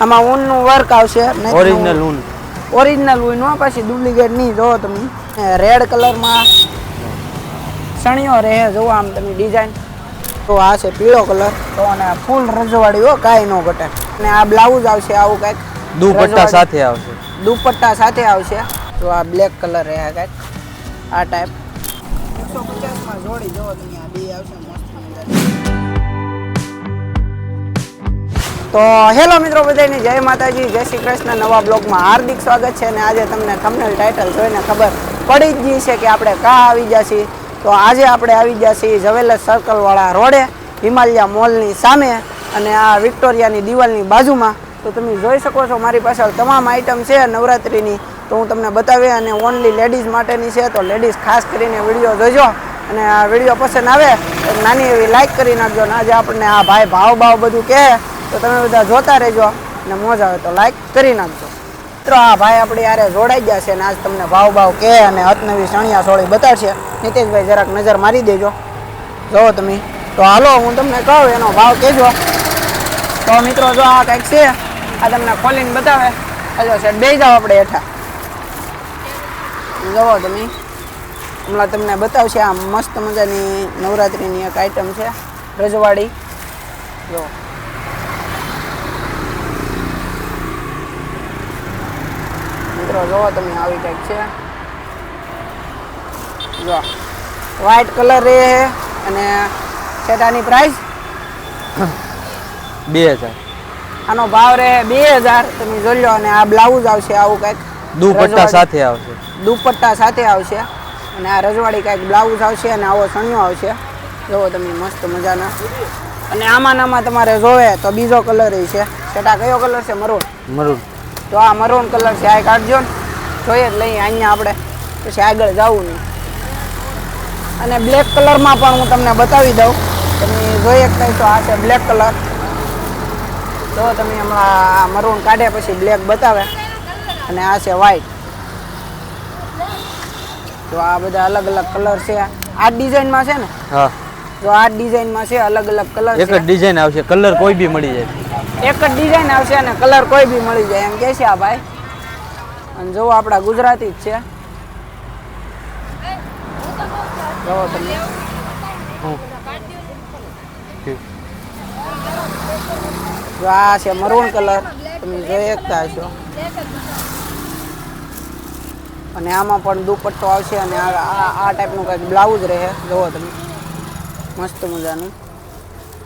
આમાં ઊનનું વર્ક આવશે. ઓરિજિનલ ઊન. ઓરિજિનલ ઊન હો પછી ડુપ્લિકેટ નહીં જોવો તમે. રેડ કલરમાં સણિયો રહે જોવો આમ તમે ડિઝાઇન તો આ છે પીળો કલર તો અને ફૂલ રજવાડી હો કાંઈ ન ઘટે. અને આ બ્લાઉઝ આવશે આવું કાંઈક. દુપટ્ટા સાથે આવશે. દુપટ્ટા સાથે આવશે. તો આ બ્લેક કલર રહે કાંઈક. આ ટાઈપ એકસો પચાસમાં જોડી જોવો તમે આ બે આવશે તો હેલો મિત્રો બધાની જય માતાજી, જય શ્રી કૃષ્ણ. નવા બ્લોગમાં હાર્દિક સ્વાગત છે અને આજે તમને થંબનેલ ટાઇટલ જોઈને ખબર પડી જ ગઈ છે કે આપણે કાં આવી ગયા છીએ. તો આજે આપણે આવી ગયા છીએ ઝવેલર સર્કલવાળા રોડે, હિમાલયા મોલની સામે અને આ વિક્ટોરિયાની દિવાલની બાજુમાં. તો તમે જોઈ શકો છો મારી પાછળ તમામ આઈટમ છે નવરાત્રિની. તો હું તમને બતાવી અને ઓનલી લેડીઝ માટેની છે. તો લેડીઝ ખાસ કરીને વીડિયો જોજો અને આ વીડિયો પસંદ આવે તો નાની એવી લાઇક કરી નાખજો. અને આજે આપણને આ ભાઈ ભાવ ભાવ બધું કહે તો તમે બધા જોતા રહેજો અને મોજ આવે તો લાઈક કરી નાખજો. મિત્રો, આ ભાઈ આપણે યારે જોડાઈ ગયા છે અને આજ તમને ભાવ ભાવ કહે અને હતનવી સણિયા સોળી બતાડશે. નીતેશભાઈ જરાક નજર મારી દેજો. જોવો તમે. તો હાલો, હું તમને કહું, એનો ભાવ કહેજો. તો મિત્રો, જો આ કંઈક છે, આ તમને ખોલીને બતાવે. હજો સેટ બે જાઓ આપણે હેઠા. જોવો તમે. હમણાં તમને બતાવશે, આ મસ્ત મજાની નવરાત્રિની એક આઈટમ છે, રજવાડી. જો. મિત્રો જોવો તમે આવી કંઈક છે. જો વ્હાઈટ કલર રે છે અને છેટાની પ્રાઇસ બે હજાર. આનો ભાવ રહે બે હજાર. તમે જોઈ લો અને આ બ્લાઉઝ આવશે આવું કંઈક. દુપટ્ટા સાથે આવશે. દુપટ્ટા સાથે આવશે. અને આ રજવાડી કંઈક બ્લાઉઝ આવશે અને આવો સણિયો આવશે. જોવો તમે મસ્ત મજાના. અને આમાં નામાં તમારે જોવે તો બીજો કલર છે. છેટા કયો કલર છે? મરૂન મરૂન તો આ મરૂન કલર છે આ કાઢજો ને. જોઈએ જ લઈએ અહીંયા આપણે પછી આગળ જવું નહીં. અને બ્લેક કલરમાં પણ હું તમને બતાવી દઉં. તમે જોઈએ શકતા તો આ છે બ્લેક કલર તો તમે હમણાં મરૂન કાઢે પછી બ્લેક બતાવે. અને આ છે વ્હાઈટ તો આ બધા અલગ અલગ કલર છે. આ ડિઝાઇનમાં છે ને? હા. તો આ ડિઝાઇનમાં છે અલગ અલગ કલર એક જ ડિઝાઇન આવશે. કલર કોઈ બી મળી જાય. એક જ ડિઝાઇન આવશે અને કલર કોઈ બી મળી જાય એમ કે છે આ ભાઈ. અને જો આપણા ગુજરાતી જ છે. જોવો તમે. જો આ છે મરૂન કલર તમે જોઈ શકતા છો અને આમાં પણ દુપટ્ટો આવશે અને આ- આ ટાઈપનું કંઈક બ્લાઉઝ રહે. જોવો તમે. મસ્ત મજાનું.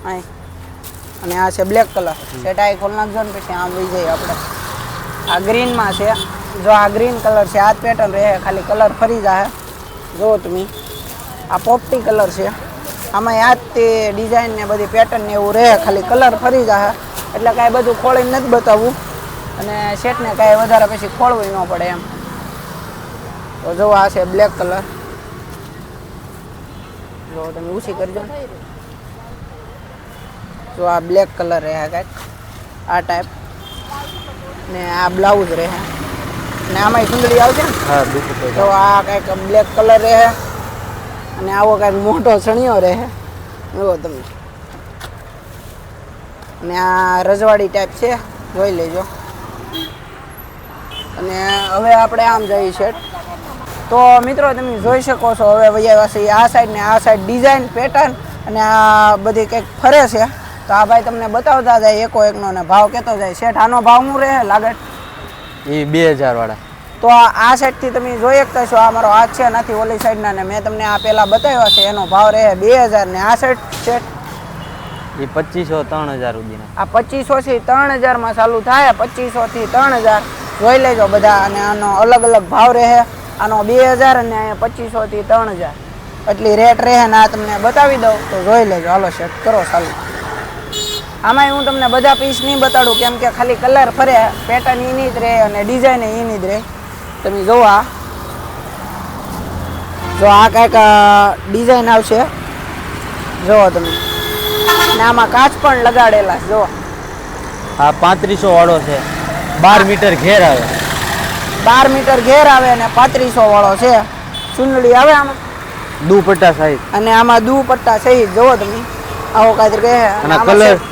અહીં અને આ છે બ્લેક કલર સેટ આ ખોલ નાખજો ને પછી આમ લઈ જઈએ આપણે. આ ગ્રીનમાં છે. જો આ ગ્રીન કલર છે, આ પેટર્ન રહે. ખાલી કલર ફરી જાય જુઓ તમે, આ પોપટી કલર છે. આમાં યાદ તે ડિઝાઇન ને બધી પેટર્ન ને એવું રહે. ખાલી કલર ફરી જાય એટલે કાંઈ બધું ખોળીને નથી બતાવવું. અને સેટને કાંઈ વધારે પછી ખોળવું ન પડે એમ. તો જો આ છે બ્લેક કલર જો તમે ઊંચી કરજો ને. જો આ બ્લેક કલર રહે કાંઈક. આ ટાઈપ ને આ બ્લાઉઝ રહે ને આમાંય સુંદરી આવશે ને? તો આ કંઈક બ્લેક કલર રહે અને આવો કાંઈક મોટો સણિયો રહે એવો તમે અને આ રજવાડી ટાઈપ છે. જોઈ લેજો. અને હવે આપણે આમ જઈએ છે તો મિત્રો તમે જોઈ શકો છો હવે વૈયા આ સાઈડ ને આ સાઈડ ડિઝાઇન પેટર્ન અને આ બધી કંઈક ફરે છે. તો આ ભાઈ તમને બતાવતા જાય એકો એકનો ને ભાવ કહેતો જાય શેઠ આનો ભાવ શું રહે લાગે એ બે હજાર વાળા. તો આ આ સાઈડથી તમે જોઈ શકતા છો આ મારો હાથ છે નથી ઓલી સાઈડના ને મેં તમને આ પહેલાં બતાવ્યા છે એનો ભાવ રહે બે હજાર ને આ સાઈડ છે એ પચીસો ત્રણ હજાર સુધીના. આ પચીસો થી ત્રણ હજારમાં ચાલુ થાય પચીસો થી ત્રણ હજાર. જોઈ લેજો બધા અને આનો અલગ અલગ ભાવ રહે. આનો બે હજાર અને અહીંયા પચીસો થી ત્રણ હજાર. એટલી રેટ રહે ને આ તમને બતાવી દઉં તો જોઈ લેજો. હાલો સેટ કરો ચાલુ. આમાંય હું તમને બધા પીસ નહીં બતાડું કેમ કે ખાલી કલર ફરે પેટર્ન એની જ રહે અને ડિઝાઇન એની જ રહે. તમે જોવા આ. જો આ કાંઈક ડિઝાઇન આવશે. જુઓ તમે. ને આમાં કાચ પણ લગાડેલા જો જુઓ. આ પાંત્રીસો વાળો છે. બાર મીટર ઘેર આવે. બાર મીટર ઘેર આવે અને પાંત્રીસો વાળો છે. ચૂંદડી આવે આમાં? દુપટ્ટા સાઈઝ અને આમાં દુ પટ્ટા સહિત જુઓ તમે. આવો કાંઈક અને અને કલર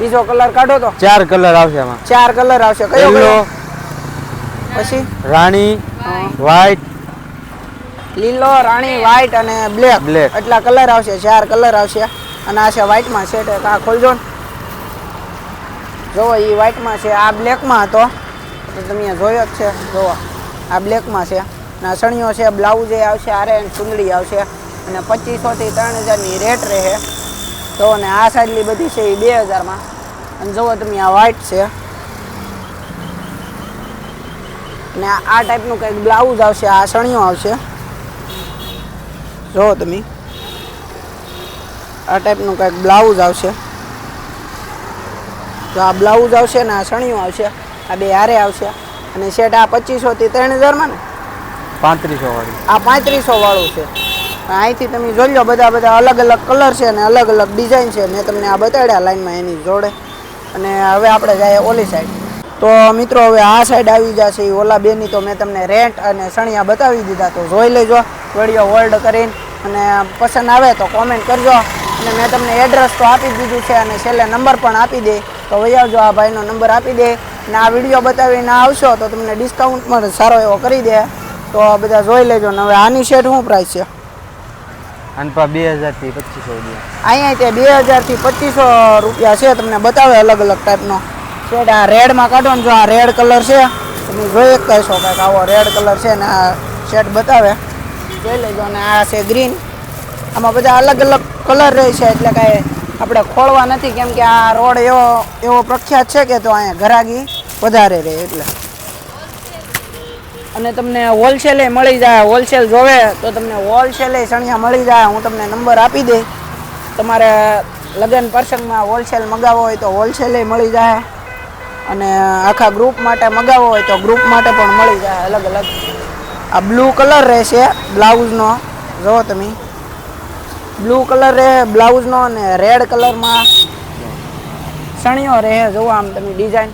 બીજો કલર કાઢો તો. ચાર કલર આવશે આમાં. ચાર કલર આવશે. કયો યલો પછી? રાણી. વ્હાઈટ લીલો રાણી વ્હાઈટ અને બ્લેક બ્લેક એટલા કલર આવશે ચાર કલર આવશે. અને આ છે વ્હાઈટમાં છે એટલે આ ખોલજો ને. જોવો એ વ્હાઈટમાં છે. આ બ્લેકમાં હતો. તો તમે જોયો જ છે. જોવો આ બ્લેકમાં છે. અને સણિયો છે બ્લાઉઝ એ આવશે આરે ચુંદડી આવશે. અને પચીસોથી ત્રણ હજારની રેટ રહે. તો અને આ સાઈડની બધી છે એ બે હજારમાં. અને જુઓ તમે આ વ્હાઈટ છે. અને આ ટાઈપનું કંઈક બ્લાઉઝ આવશે આ સણિયો આવશે. જુઓ તમે. આ ટાઈપનું કંઈક બ્લાઉઝ આવશે. તો આ બ્લાઉઝ આવશે ને આ સણિયું આવશે. આ બે હારે આવશે. અને શેટ આ પચીસોથી ત્રણ હજારમાં ને? પાંત્રીસો વાળું. આ પાંત્રીસો વાળું છે. અહીંથી તમે જોઈ લો, બધા બધા અલગ અલગ કલર છે અને અલગ અલગ ડિઝાઇન છે. મેં તમને આ બતાડ્યા લાઈનમાં એની જોડે. અને હવે આપણે જઈએ ઓલી સાઈડ તો મિત્રો, હવે આ સાઈડ આવી જશે એ ઓલા બેની. તો મેં તમને રેન્ટ અને સણિયા બતાવી દીધા. તો જોઈ લેજો, વીડિયો હોલ્ડ કરીને. અને પસંદ આવે તો કોમેન્ટ કરજો. અને મેં તમને એડ્રેસ તો આપી દીધું છે અને છેલ્લે નંબર પણ આપી દે. તો વહી આવજો, આ ભાઈનો નંબર આપી દે. અને આ વીડિયો બતાવીને આવશો તો તમને ડિસ્કાઉન્ટ પણ સારો એવો કરી દે. તો બધા જોઈ લેજો. ને હવે આની શેઠ શું પ્રાઇસ છે? અને પા બે હજારથી પચીસો રૂપિયા. અહીંયા તે બે હજારથી પચીસો રૂપિયા છે, તમને બતાવે અલગ અલગ ટાઈપનો શેડ આ રેડમાં કાઢો ને જો આ રેડ કલર છે, તમે જોઈ જ કહેશો કાંઈક આવો રેડ કલર છે ને આ શેડ બતાવે. જોઈ લેજો અને આ છે ગ્રીન આમાં બધા અલગ અલગ કલર રહે છે, એટલે કાંઈ આપણે ખોળવા નથી, કેમ કે આ રોડ એવો એવો પ્રખ્યાત છે કે તો અહીંયા ઘરાગી વધારે રહે એટલે. અને તમને હોલસેલે મળી જાય હોલસેલ જોવે, તો તમને હોલસેલે સણિયા મળી જાય, હું તમને નંબર આપી દઈ તમારે લગ્ન પ્રસંગમાં હોલસેલ મગાવવો હોય તો હોલસેલે મળી જાય. અને આખા ગ્રુપ માટે મગાવવો હોય તો ગ્રુપ માટે પણ મળી જાય, અલગ અલગ. આ બ્લુ કલર રહેશે બ્લાઉઝનો જુઓ તમે. બ્લુ કલર રહે બ્લાઉઝનો અને રેડ કલરમાં સણિયો રહે જુઓ આમ તમે ડિઝાઇન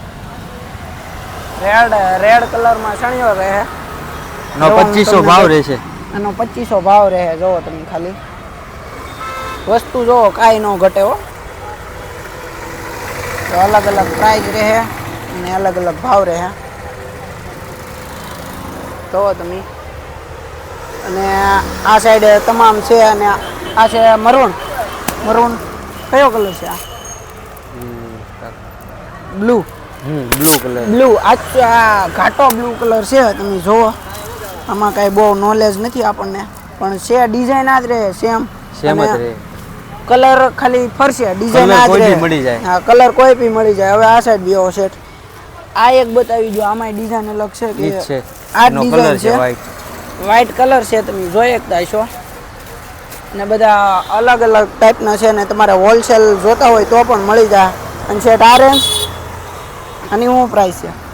રેડ રેડ કલરમાં સણિયો રહે. નો પચીસો ભાવ રહેશે. એનો પચીસો ભાવ રહે જોવો તમે ખાલી. વસ્તુ જોવો કાંઈ ન ઘટે હો. તો અલગ અલગ પ્રાઇસ રહે અને અલગ અલગ ભાવ રહે. જોવો તમે. અને આ સાઈડ તમામ છે અને આ છે મરૂન મરૂન કયો કલર છે આ? બ્લુ બ્લુ કલર બ્લુ આ ઘાટો બ્લુ કલર છે તમે જુઓ. આમાં કાંઈ બહુ નોલેજ નથી આપણને પણ છે ડિઝાઇન આ જ રહે સેમ સેમ જ રહે. કલર ખાલી ફરશે ડિઝાઇન આ જ રહે. મળી જાય. હા કલર કોઈ બી મળી જાય. હવે આ સાઈડ બીઓ સેટ આ એક બતાવી દો આમાં ડિઝાઇન અલગ છે કે આ ડિઝાઇન કલર છે? વાઈટ કલર છે તમે જોઈ શકતા છો. ને બધા અલગ અલગ ટાઈપના છે ને તમારે હોલસેલ જોતા હોય તો પણ મળી જાય. અને સેટ આ રેન્જ આની શું પ્રાઇસ છે?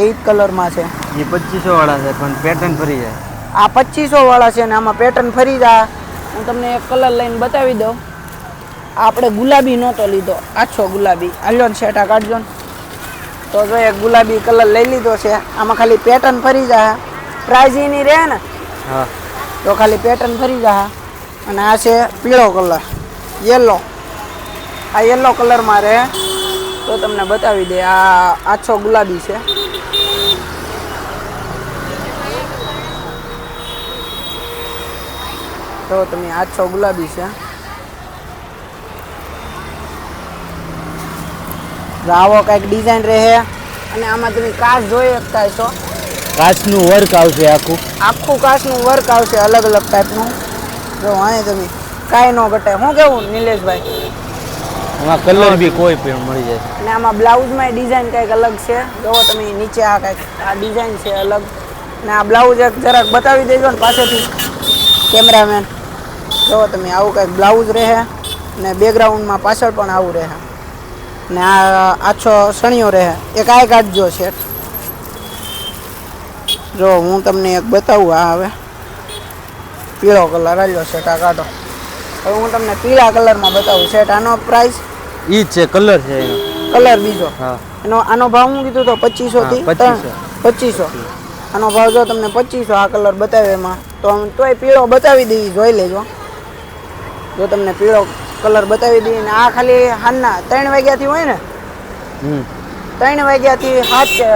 એઇટ કલરમાં છે. એ પચીસો વાળા છે પણ પેટર્ન ફરી જાય. આ પચીસો વાળા છે ને આમાં પેટર્ન ફરી જાય. હું તમને એક કલર લઈને બતાવી દઉં. આપણે ગુલાબી નહોતો લીધો. આછો ગુલાબી. હાલ્યો ને શેટા કાઢજો ને. તો જો એક ગુલાબી કલર લઈ લીધો છે. આમાં ખાલી પેટર્ન ફરી જાય. પ્રાઇઝ એની રહે ને. હા. તો ખાલી પેટર્ન ફરી જાય. અને આ છે પીળો કલર યલો આ યલો કલરમાં રહે. તો તમને બતાવી દે આ આછો ગુલાબી છે. તો તમે આછો ગુલાબી છે. આવો કંઈક ડિઝાઇન રહે અને આમાં તમે કાચ જોઈ શકતા છો કાચનું વર્ક આવશે આખું. આખું કાચનું વર્ક આવશે અલગ અલગ ટાઈપનું જો અહીં તમે કાંઈ ન ઘટે શું કેવું નિલેશભાઈ? એમાં કલર બી કોઈ પણ મળી જાય. અને આમાં બ્લાઉઝમાં ડિઝાઇન કંઈક અલગ છે. જોવો તમે નીચે આ કંઈક, આ ડિઝાઇન છે અલગ. ને આ બ્લાઉઝ એક જરાક બતાવી દેજો ને પાસેથી કેમેરામેન જો તમે, આવું કંઈક બ્લાઉઝ રહે ને બેકગ્રાઉન્ડમાં પાછળ પણ આવું રહે. ને આ, આછો સણિયો રહે. એક આ કાઢજો છે. જો, હું તમને એક બતાવું, આ હવે પીળો કલર આવ્યો છે આ કાઢો હવે હું તમને પીળા કલરમાં બતાવું. છે આનો પ્રાઇસ ઈ છે કલર છે એનો. કલર બીજો. હા. એનો આનો ભાવ હું કીધું તો પચીસો થી હા, 2500. પચીસો. આનો ભાવ જો તમને પચીસો આ કલર બતાવે એમાં તો હું તોય પીળો બતાવી દઈ જોઈ લેજો. જો તમને પીળો કલર બતાવી દઈએ ને આ ખાલી હાલના ત્રણ વાગ્યાથી હોય ને? હમ. ત્રણ વાગ્યાથી સાત કે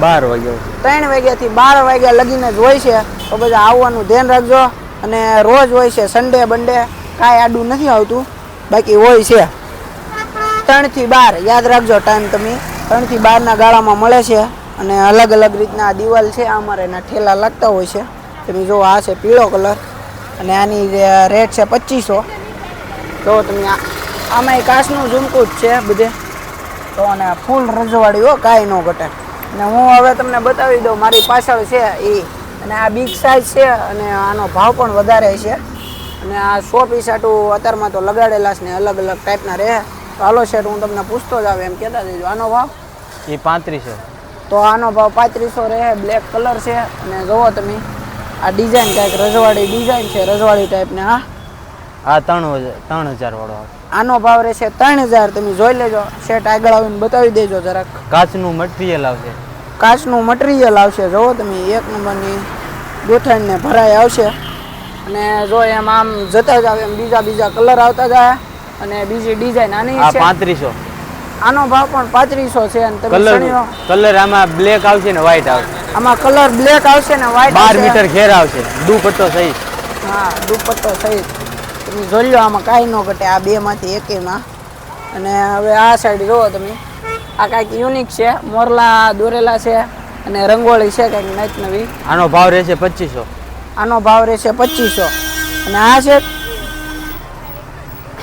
બાર વાગ્યો ત્રણ વાગ્યાથી બાર વાગ્યા લગીને જ હોય છે. તો બધા આવવાનું ધ્યાન રાખજો. અને રોજ હોય છે સન્ડે બંડે કાંઈ આડું નથી આવતું. બાકી હોય છે. ત્રણથી બાર, યાદ રાખજો ટાઈમ તમે. ત્રણથી બારના ગાળામાં મળે છે અને અલગ અલગ રીતના દિવાલ છે અમારે એના ઠેલા લાગતા હોય છે. તમે જો આ છે પીળો કલર અને આની રેટ છે પચીસો. જો તમે આમાં કાચનું ઝુમકું જ છે બધે. તો અને ફૂલ રજવાડી હો, કાંઈ ન ઘટે. અને હું હવે તમને બતાવી દઉં, મારી પાછળ છે એ. અને આ બિગ સાઇઝ છે અને આનો ભાવ પણ વધારે છે. અને આ સો પીસ આટું અત્યારમાં તો લગાડેલા છે ને અલગ અલગ ટાઈપના રહે. તો હાલો શેઠ હું તમને પૂછતો જ આવે એમ કહેતા જજો આનો ભાવ? એ પાંત્રીસો. તો આનો ભાવ પાંત્રીસો રહે બ્લેક કલર છે. અને જુઓ તમે આ ડિઝાઇન કાંઈક રજવાડી ડિઝાઇન છે રજવાડી ટાઈપની હા? આ ત્રણ ત્રણ હજાર વાળો આનો ભાવ રહેશે ત્રણ હજાર તમે જોઈ લેજો. શેઠ આગળ આવીને બતાવી દેજો જરાક. કાચનું મટીરિયલ આવશે. કાચનું મટીરિયલ આવશે. જુઓ તમે એક નંબરની ગોઠણને ભરાઈ આવશે. અને જો એમ આમ જતા જ આવે એમ બીજા બીજા કલર આવતા જાય. અને બીજી ડિઝાઇન આની આ પાંત્રીસો. આનો ભાવ પણ પાંત્રીસો છે અને તમે કલર કલર આમાં બ્લેક આવશે ને વ્હાઈટ આવશે. આમાં કલર બ્લેક આવશે ને વ્હાઈટ બાર મીટર ઘેર આવશે. દુપટ્ટો સહિત. હા દુપટ્ટો સહિત. તમે જોઈ લો આમાં કાંઈ ન ઘટે. આ બેમાંથી એકેયમાં અને હવે આ સાઈડ જુઓ તમે. આ કાંઈક યુનિક છે. મોરલા દોરેલા છે અને રંગોળી છે કાંઈક નાઈટ નવી આનો ભાવ રહેશે પચીસો. આનો ભાવ રહેશે પચીસો. અને આ છે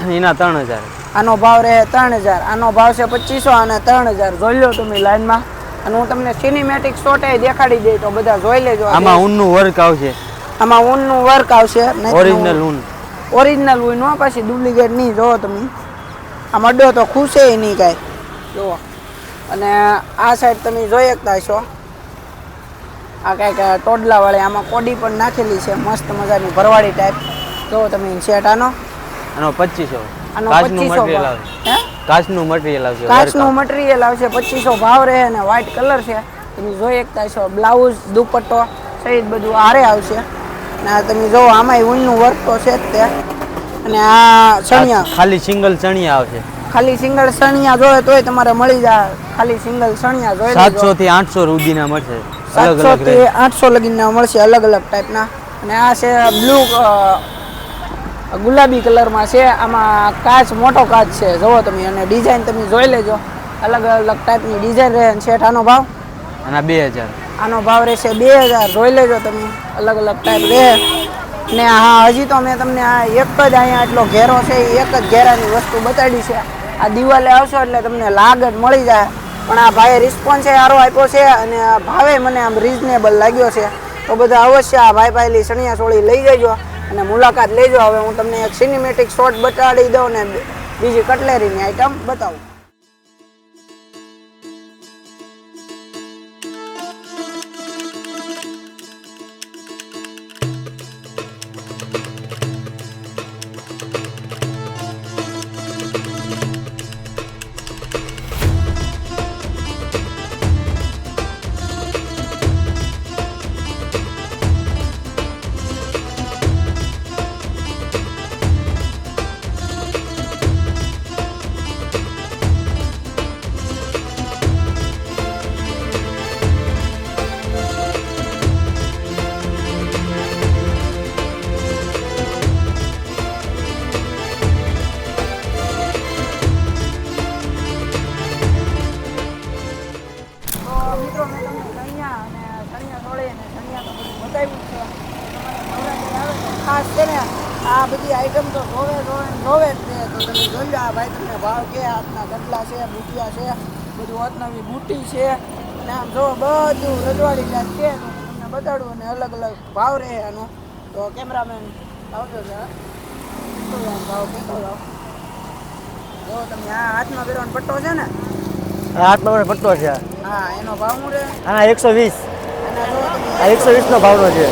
એના ત્રણ હજાર. આનો ભાવ રહે ત્રણ હજાર આનો ભાવ છે પચીસો અને ત્રણ હજાર. જોઈ લો તમે લાઈનમાં. અને હું તમને સિનેમેટિક શોટે દેખાડી દઈ તો બધા જોઈ લેજો. આમાં ઊનનું વર્ક આવશે. આમાં ઊનનું વર્ક આવશે. ઓરિજિનલ ઊન. ઓરિજિનલ ઊન હો પાછી ડુપ્લિકેટ નહીં જોવો તમે. આ મડ્યો તો ખુશે નહીં કાંઈ. જુઓ. અને આ સાઈડ તમે જોઈ શકતા છો આ કાંઈક ટોડલાવાળી આમાં કોડી પણ નાખેલી છે. મસ્ત મજાની ભરવાડી ટાઈપ જો તમે સેટ આનો. આનો 2500 આનો કાચનું પચીસો મટીરિયલ આવશે. હે? કાચનું મટીરીયલ આવશે કાચનું મટીરીયલ આવશે પચીસો ભાવ રહે અને વ્હાઇટ કલર છે. તમે જોઈ શકતા છો બ્લાઉઝ દુપટ્ટો સહિત બધું આરે આવશે. અને તમે જો આમાંય ઊનનું વર્ક તો છે જ તે. અને આ ચણિયા. ખાલી સિંગલ ચણિયા આવશે. ખાલી સિંગલ સણિયા જોઈએ તોય તમારે મળી જાય. ખાલી સિંગલ સણિયા જોઈએ સાતસો થી આઠસો સુધીના મળશે. અલગ સાતસો અલગથી આઠસો લગીના મળશે અલગ અલગ ટાઈપના અને આ છે બ્લુ ગુલાબી કલરમાં છે આમાં કાચ મોટો કાચ છે. જુઓ તમે અને ડિઝાઇન તમે જોઈ લેજો. અલગ અલગ ટાઈપની ડિઝાઇન રહે. છે આનો ભાવ? આના બે હજાર. આનો ભાવ રહેશે બે હજાર. જોઈ લેજો તમે અલગ અલગ ટાઈપ રહે. ને હા હજી તો મેં તમને આ એક જ અહીંયા એટલો ઘેરો છે એ એક જ ઘેરાની વસ્તુ બતાડી છે. આ દિવાલે આવશો એટલે તમને લાગત મળી જાય. પણ આ ભાઈએ રિસ્પોન્સ એ સારો આપ્યો છે અને ભાવે મને આમ રિઝનેબલ લાગ્યો છે. તો બધા અવશ્ય આ ભાઈ પાયેલી સણિયા સોળી લઈ જજો. અને મુલાકાત લેજો. હવે હું તમને એક સિનેમેટિક શોટ બતાડી દઉં ને બીજી કટલેરીની આઈટમ બતાવું. હાથના છે બુટિયા છે બધું અતનવી બુટી છે. અને આમ જો બધું રજવાડી જાત છે તમને બતાડું અને અલગ અલગ ભાવ રહે એનો તો કેમેરામેન આવજો જરા ભાવ કેટલો જો તમે આ હાથમાં પહેરવાનો પટ્ટો છે ને? હાથમાં પટ્ટો છે. હા એનો ભાવ શું રહે? આના એકસો વીસ. આ એકસો વીસનો ભાવનો છે.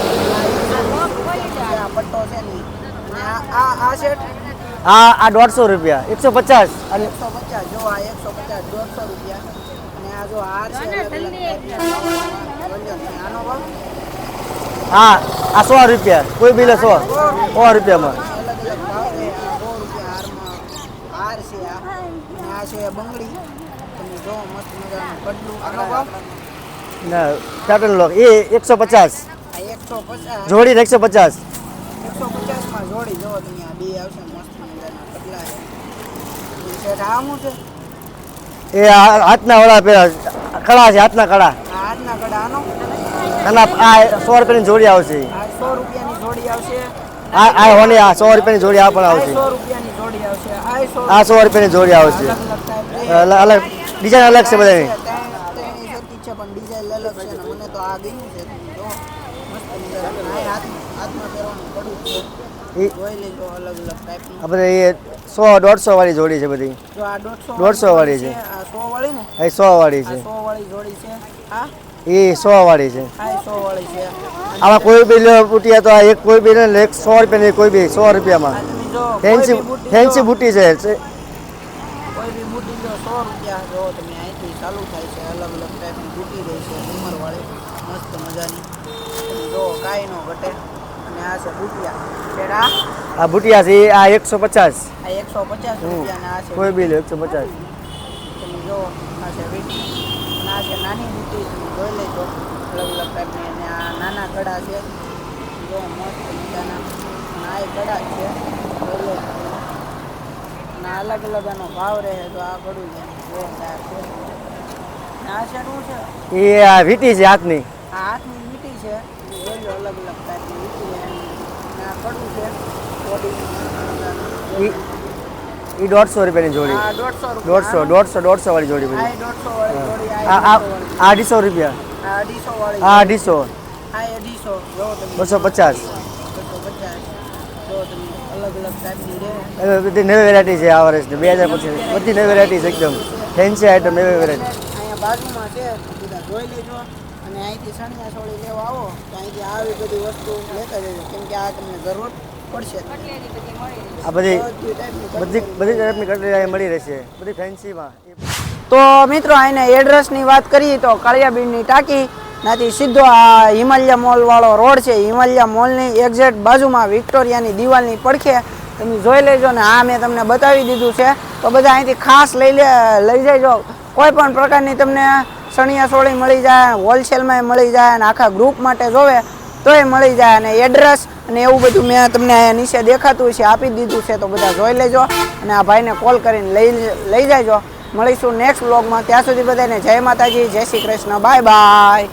આ પટ્ટો છે ને. આ આ સેટ આ આ દોઢસો રૂપિયા. એકસો પચાસ. અને એકસો પચાસ જો આ એકસો પચાસ દોઢસો રૂપિયા. અને આ જો હાર છે ભાવ? આ સો રૂપિયા. કોઈ બી સો. સો રૂપિયામાં. ના પેટર્ન લોક એ એકસો પચાસ. આ એકસો પચાસ. જોડીને એકસો પચાસ. એકસો પચાસમાં જોડી જો તમે આ બે આવશે મસ્ત મજાના કડલા છે એ શેઠ આ શું છે. એ આ હાથના વડા પેલા કળા છે હાથના કળા. આ આજના કડા આનો? અને આ સો રૂપિયાની જોડી આવશે. આ સો રૂપિયાની જોડી આવશે. આ આ હોની આ સો રૂપિયાની જોડી આ પણ આ આવશે. સો રૂપિયાની જોડી આવશે. આ સો આ સો રૂપિયાની જોડી આવશે. અલગ અલગ ટાઈપ અલગ અલગ ડિઝાઇન અલગ છે બધાની તેની સરખી છે પણ ડિઝાઇન અલગ છે ને મને તો આ ગમ્યું છે. તમે જો મસ્ત મજાનું આ હાથ હાથમાં પહેરવાનું પડું છે એ સો દોઢસો વાળી જોડી છે બધી દોઢસો વાળી છે. એ સો વાળી છે. એ સો વાળી છે. આમાં કોઈ બી બુટિયા તો આ એક કોઈ બી સો રૂપિયાની કોઈ બી સો રૂપિયામાં. ફેન્સી ફેન્સી બુટી છે છે. કોઈ બી બુટ્ટી જો સો રૂપિયા જો તમે અહીંથી ચાલુ થાય છે અલગ અલગ ટાઈપની બુટ્ટી રહી છે ઉંમરવાળી મસ્ત મજાની તમે જો કાંઈ ન ઘટે અને આ છે બુટિયા છેડા આ બુટિયા છે આ એકસો પચાસ. આ એકસો પચાસ કોઈ બિલ એકસો પચાસ. તમે જો આ છે વીટી. આ છે નાની તમે જોઈ લેજો. અલગ અલગ ટાઈપની. અને આ નાના કડા છે. જો મસ્ત મજાના. આ એ કડા છે. જોઈ લેજો અને અલગ અલગ આનો ભાવ રહે તો આ કડું છે. જોરદાર છે. આ છે શું છે? એ આ વીટી છે હાથની. આ હાથની વીટી છે. જોઈ લો અલગ અલગ ટાઈપની વીટી છે એની. અને આ કડું છે બોડી એ દોઢસો રૂપિયાની જોડી આ દોઢસો રૂપિયા દોઢસો દોઢસો દોઢસો વાળી જોડી આ બધી દોઢસો વાળી જોડી આ આ આ આ અઢીસો રૂપિયા આ અઢીસો વાળી આ અઢીસો આ અઢીસો જો તમે બસો પચાસ બસો પચાસ જો તમે અલગ અલગ ટાઈપની રહે હવે બધી નવી વેરાયટી છે આ વર્ષની બે હજાર પચીસ બધી નવી વેરાયટી છે એકદમ ફેન્સી આઈટમ નવી વેરાયટી અહીંયા બાજુમાં છે તો બધા જોઈ લેજો અને અહીંથી સણિયા સોળી લેવા આવો તો અહીંથી આવી બધી વસ્તુ લેતા જજો. કેમ કે આ તમને જરૂર પડશે. આ બધી બધી બધી ટાઈપની કટલેરી મળી રહેશે. બધી ફેન્સીમાં તો મિત્રો અહીંને એડ્રેસની વાત કરીએ તો કાળિયાબીડની ટાંકી નાથી સીધો આ હિમાલયા મોલવાળો રોડ છે. હિમાલયા મોલની એક્ઝેક્ટ બાજુમાં વિક્ટોરિયાની દિવાલની પડખે. તમે જોઈ લેજો ને આ મેં તમને બતાવી દીધું છે. તો બધા અહીંથી ખાસ લઈ લે લઈ જજો કોઈ પણ પ્રકારની તમને સણિયા સોળી મળી જાય હોલસેલમાં મળી જાય અને આખા ગ્રુપ માટે જોવે, તોય મળી જાય અને એડ્રેસ અને એવું બધું મેં તમને નીચે દેખાતું છે, આપી દીધું છે, તો બધા જોઈ લેજો અને આ ભાઈને કોલ કરીને લઈ લઈ જાયજો મળીશું નેક્સ્ટ બ્લોગમાં ત્યાં સુધી બધાને જય માતાજી, જય શ્રી કૃષ્ણ. Bye bye